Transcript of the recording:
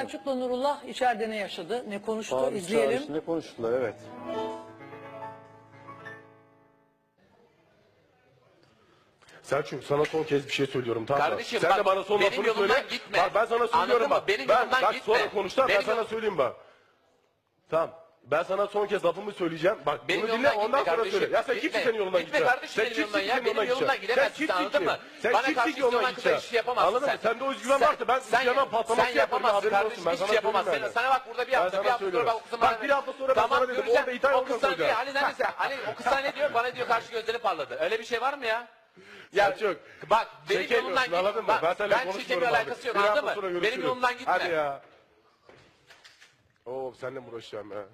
Selçuk'la Nurullah içeride ne yaşadı, ne konuştu Abi izleyelim. çağrısında konuştular evet. Selçuk sana son kez bir şey söylüyorum tamam mı? Kardeşim Sen bak, de bana son benim lafını yolumdan söyle. gitme. Bak ben sana söylüyorum Anladın mı? bak. Benim ben, yolumdan bak gitme. sonra konuşlar ben Benim sana yol- söyleyeyim bak. Tamam. Ben sana son kez lafımı söyleyeceğim. Bak Benim bunu dinle ondan gitme sonra kardeşim. söyle. Ya sen Gitme. kimsin senin yolundan Gitme gideceksin? kardeşim Sen benim yolumdan ya. Benim yolumdan gidemezsin, Sen anladın mı? Sen Bana karşı istiyorsan kıza gideceksin? iş yapamazsın Anladın mı? sen. Sende o özgüven varsa ben sen yap- patlaması sen yaparım. yapamazsın kardeşim. Sana şey yapamazsın. Sana, sana bak burada bir hafta bir hafta sonra bak o kızın Bak bir hafta sonra ben sana dedim, orada ithal O olmaz kız sana diyor hocam. Ali neredesin? Ali o kız sana ne diyor? Bana diyor karşı gözleri parladı. Öyle bir şey var mı ya? Ya Selçuk, bak benim Çekemiyorsun, yolumdan git. anladın mı? Ben seninle konuşmuyorum alakası yok anladın mı? Benim yolumdan gitme. Hadi ya. Oo seninle mi uğraşacağım ya?